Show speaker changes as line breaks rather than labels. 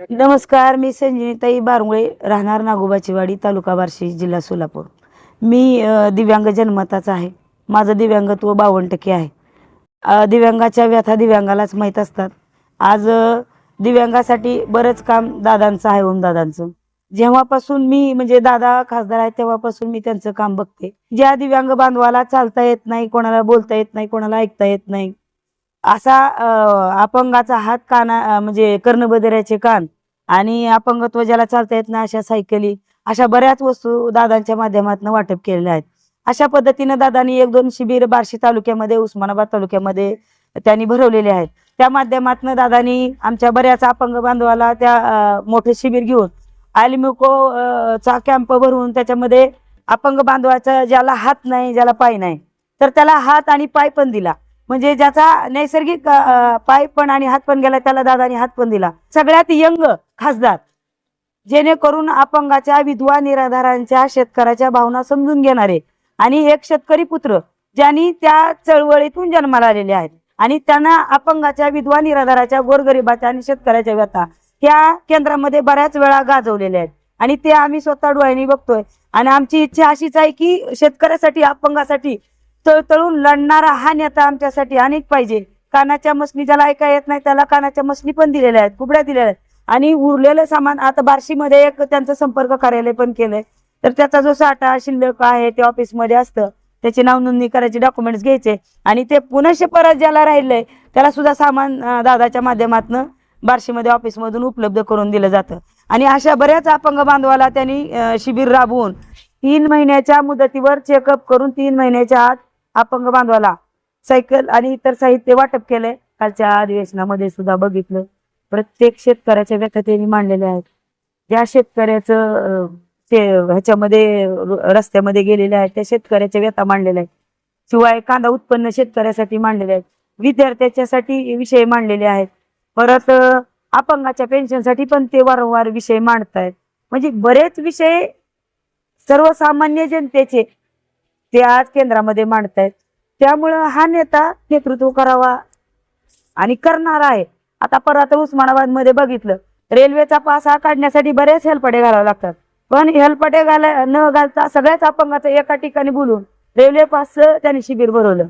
नमस्कार मी संजनीताई बारुळे राहणार नागोबाची वाडी तालुका बार्शी जिल्हा सोलापूर. मी दिव्यांग जन्मताच आहे. माझं दिव्यांगत्व बावन्न टक्के आहे. दिव्यांगाच्या व्यथा दिव्यांगालाच माहीत असतात. आज दिव्यांगासाठी बरंच काम दादांचं आहे ओम दादांचं. जेव्हापासून मी म्हणजे दादा खासदार आहे तेव्हापासून मी त्यांचं काम बघते. ज्या दिव्यांग बांधवाला चालता येत नाही कोणाला बोलता येत नाही कोणाला ऐकता येत नाही असा अपंगाचा हात काना म्हणजे कर्णबधिराचे कान आणि अपंगत्व ज्याला चालता येत नाही अशा सायकली अशा बऱ्याच वस्तू दादांच्या माध्यमातून वाटप केलेल्या आहेत. अशा पद्धतीनं दादांनी एक दोन शिबिर बार्शी तालुक्यामध्ये उस्मानाबाद तालुक्यामध्ये त्यांनी भरवलेले आहेत. त्या माध्यमातून दादांनी आमच्या बऱ्याच अपंग बांधवाला त्या मोठे शिबिर घेऊन आलिमिको चा कॅम्प भरून त्याच्यामध्ये अपंग बांधवाचा ज्याला हात नाही ज्याला पाय नाही तर त्याला हात आणि पाय पण दिला. म्हणजे ज्याचा नैसर्गिक पाय पण आणि हात पण गेला त्याला दादानी हात पण दिला. सगळ्यात यंग खासदार जेणेकरून अपंगाच्या विधवा निराधारांच्या शेतकऱ्याच्या भावना समजून घेणारे आणि एक शेतकरी पुत्र ज्यांनी त्या चळवळीतून जन्माला आलेले आहेत. आणि त्यांना अपंगाच्या विधवा निराधाराच्या गोरगरिबाच्या आणि शेतकऱ्याच्या व्यथा त्या केंद्रामध्ये बऱ्याच वेळा गाजवलेल्या आहेत. आणि ते आम्ही स्वतः डोळ्यांनी बघतोय. आणि आमची इच्छा अशीच आहे की शेतकऱ्यासाठी अपंगासाठी तळतळून लढणारा हा नेता आमच्यासाठी अनेक पाहिजे. कानाच्या मसनी ज्याला ऐका येत नाही त्याला कानाच्या मसनी पण दिलेल्या आहेत कुबड्या दिलेल्या आहेत. आणि उरलेलं सामान आता बार्शीमध्ये एक त्यांचं संपर्क कार्यालय पण केलंय. तर त्याचा जो साठा शिल्लक आहे ते ऑफिसमध्ये असतं. त्याची नाव नोंदणी करायचे डॉक्युमेंट्स घ्यायचे. आणि ते पुनशे परत ज्याला राहिलंय त्याला सुद्धा सामान दादाच्या माध्यमातून बार्शीमध्ये ऑफिसमधून उपलब्ध करून दिलं जातं. आणि अशा बऱ्याच अपंग बांधवाला त्यांनी शिबिर राबवून तीन महिन्याच्या मुदतीवर चेकअप करून तीन महिन्याच्या आत अपंग बांधवाला सायकल आणि इतर साहित्य वाटप केलंय. कालच्या अधिवेशनामध्ये सुद्धा बघितलं. प्रत्येक शेतकऱ्याच्या व्यथा त्यांनी मांडलेल्या आहेत. ज्या शेतकऱ्याचं ते ह्याच्यामध्ये रस्त्यामध्ये गेलेले आहेत त्या शेतकऱ्याच्या व्यथा मांडलेल्या आहेत. शिवाय कांदा उत्पन्न शेतकऱ्यासाठी मांडलेले आहेत. विद्यार्थ्याच्यासाठी विषय मांडलेले आहेत. परत अपंगाच्या पेन्शनसाठी पण ते वारंवार विषय मांडतायत. म्हणजे बरेच विषय सर्वसामान्य जनतेचे ते आज केंद्रामध्ये मांडतायत. त्यामुळं हा नेता नेतृत्व करावा आणि करणार आहे. आता परत उस्मानाबादमध्ये बघितलं रेल्वेचा पास हा काढण्यासाठी बरेच हेलपटे घालावे लागतात. पण हेलपटे घाला न घालता सगळ्याच अपंगाचं एका ठिकाणी बोलून रेल्वे पासचं त्यांनी शिबिर भरवलं.